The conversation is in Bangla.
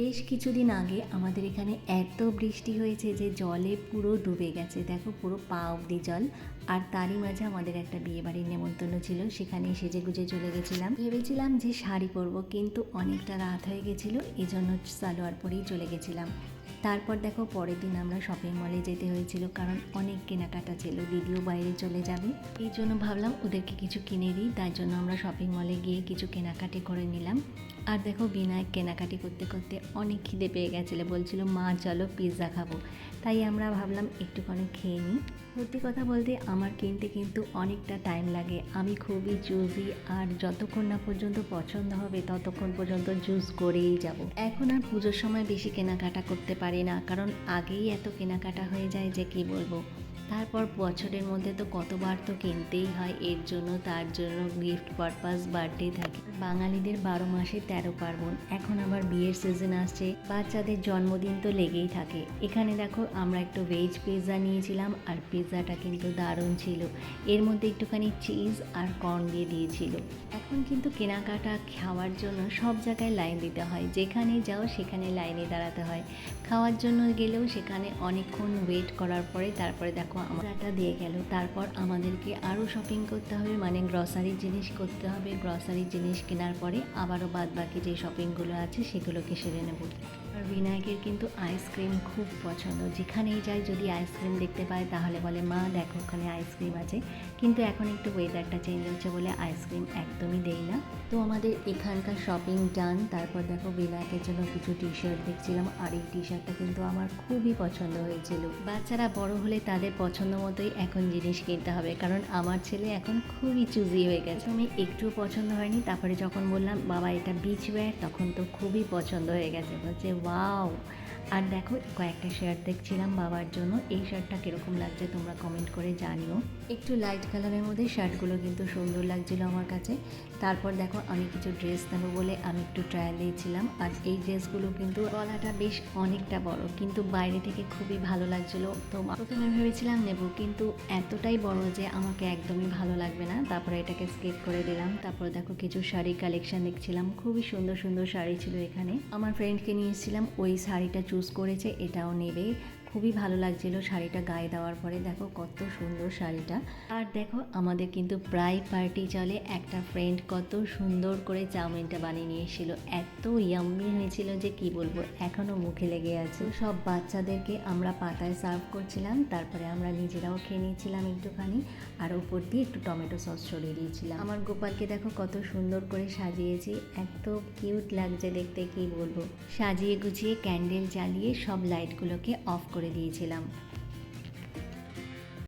বেশ কিছুদিন আগে আমাদের এখানে এত বৃষ্টি হয়েছে যে জলে পুরো ডুবে গেছে। দেখো পুরো পা অব্দি জল। আর তারই মাঝে আমাদের একটা বিয়ে বাড়ির নেমন্তন্ন ছিল সেখানে সেজে গুজে চলে গেছিলাম। ভেবেছিলাম যে শাড়ি পরবো, কিন্তু অনেকটা রাত হয়ে গেছিল এই জন্য সালোয়ার পরেই চলে গেছিলাম। তারপর দেখো পরের দিন আমরা শপিং মলে যেতে হয়েছিল, কারণ অনেক কেনাকাটা ছিল, দিদিও বাইরে চলে যাবে। এই জন্য ভাবলাম ওদেরকে কিছু কিনে দিই তার জন্য আমরা শপিং মলে গিয়ে কিছু কেনাকাটি করে নিলাম। আর দেখো বিনায়ক কেনাকাটি করতে করতে অনেক খিদে পেয়ে গেছিল, বলছিল, মা, চলো পিৎজা খাব। তাই আমরা ভাবলাম একটুখানি খেয়ে নিই। সত্যি কথা বলতে আমার কিনতে কিন্তু অনেকটা টাইম লাগে। আমি খুবই চুজি আর যতক্ষণ না পর্যন্ত পছন্দ হবে, ততক্ষণ পর্যন্ত জুস করেই যাব। এখন আর পুজোর সময় বেশি কেনাকাটা করতে পারি না, কারণ আগেই এত কেনাকাটা হয়ে যায় যে কি বলব? তারপর বছরের মধ্যে তো কতবার তো কিনতেই হয়, এর জন্য তার জন্য গিফট পারপাস বার্থডে থাকে। বাঙালিদের বারো মাসে তেরো পার্বণ, এখন আবার বিয়ের সিজন আসছে, বাচ্চাদের জন্মদিন তো লেগেই থাকে। এখানে দেখো আমরা একটু ভেজ পিৎজা নিয়েছিলাম আর পিৎজাটা কিন্তু দারুণ ছিল। এর মধ্যে একটুখানি চিজ আর কর্ন দিয়ে দিয়েছিল। এখন কিন্তু কেনাকাটা খাওয়ার জন্য সব জায়গায় লাইন দিতে হয়, যেখানে যাও সেখানে লাইনে দাঁড়াতে হয়। খাওয়ার জন্য গেলেও সেখানে অনেকক্ষণ ওয়েট করার পরে তারপরে দেখো আমরাটা দিয়ে গেল। তারপর আমাদেরকে আরও শপিং করতে হবে মানে গ্রসারির জিনিস করতে হবে। গ্রসারির জিনিস কেনার পরে আবারও বাদ বাকি যে শপিংগুলো আছে, সেগুলোকে সেরে নেব। আর বিনায়কের কিন্তু আইসক্রিম খুব পছন্দ। যেখানেই যাই, যদি আইসক্রিম দেখতে পায়, তাহলে বলে, মা, দেখো ওখানে আইসক্রিম আছে। কিন্তু এখন একটু ওয়েদারটা চেঞ্জ হচ্ছে বলে আইসক্রিম একদমই দেই না। তো আমাদের এখানকার শপিং ডান তারপর দেখো, বিনায়কের জন্য কিছু টি শার্ট দেখছিলাম, আর এই টি শার্টটা কিন্তু আমার খুবই পছন্দ হয়েছিল। বাচ্চারা বড় হলে তাদের পছন্দ মতোই এখন জিনিস কিনতে হবে। কারণ আমার ছেলে এখন খুবই চুজি হয়ে গেছে। আমি একটু পছন্দ হয়নি। তারপরে যখন বললাম, বাবা, এটা বিচ ওয়্যার তখন তো খুবই পছন্দ হয়ে গেছে। বলছে ওয়াও আর দেখো, কয়েকটা শার্ট দেখছিলাম বাবার জন্য। এই শার্টটা কীরকম লাগছে তোমরা কমেন্ট করে জানিও। একটু লাইট কালারের মধ্যে শার্টগুলো কিন্তু সুন্দর লাগছিল আমার কাছে। তারপর দেখো, আমি কিছু ড্রেস নেব বলে আমি একটু ট্রায়াল দিয়েছিলাম আর এই ড্রেসগুলো কিন্তু গলাটা বেশ অনেকটা বড়, কিন্তু বাইরে থেকে খুবই ভালো লাগছিল। তো প্রথমে ভেবেছিলাম নেব, কিন্তু এতটাই বড় যে আমাকে একদমই ভালো লাগবে না। তারপরে এটাকে স্কেপ করে দিলাম। তারপর দেখো, কিছু শাড়ি কালেকশন দেখছিলাম। খুবই সুন্দর সুন্দর শাড়ি ছিল এখানে। আমার ফ্রেন্ডকে নিয়ে এসেছিলাম, ওই শাড়িটা চুজ করেছে এটাও নেবে। খুবই ভালো লাগছিল শাড়িটা গায়ে দেওয়ার পরে। দেখো কত সুন্দর শাড়িটা। আর দেখো আমাদের কিন্তু প্রায় পার্টি চলে। একটা ফ্রেন্ড কত সুন্দর করে চাউমিনটা বানিয়ে নিয়ে এত ইয়াম্মি হয়েছিল যে কি বলব এখনও মুখে লেগে আছে। সব বাচ্চাদেরকে আমরা পাতায় সার্ভ করছিলাম, তারপরে আমরা নিজেরাও খেয়ে নিয়েছিলাম একটুখানি। আর উপর দিয়ে একটু টমেটো সস ছড়িয়ে দিয়েছিলাম। আমার গোপালকে দেখো কত সুন্দর করে সাজিয়েছি। এত কিউট লাগছে দেখতে, কি বলব। সাজিয়ে গুছিয়ে ক্যান্ডেল জ্বালিয়ে সব লাইটগুলোকে অফ করে দিয়েছিলাম।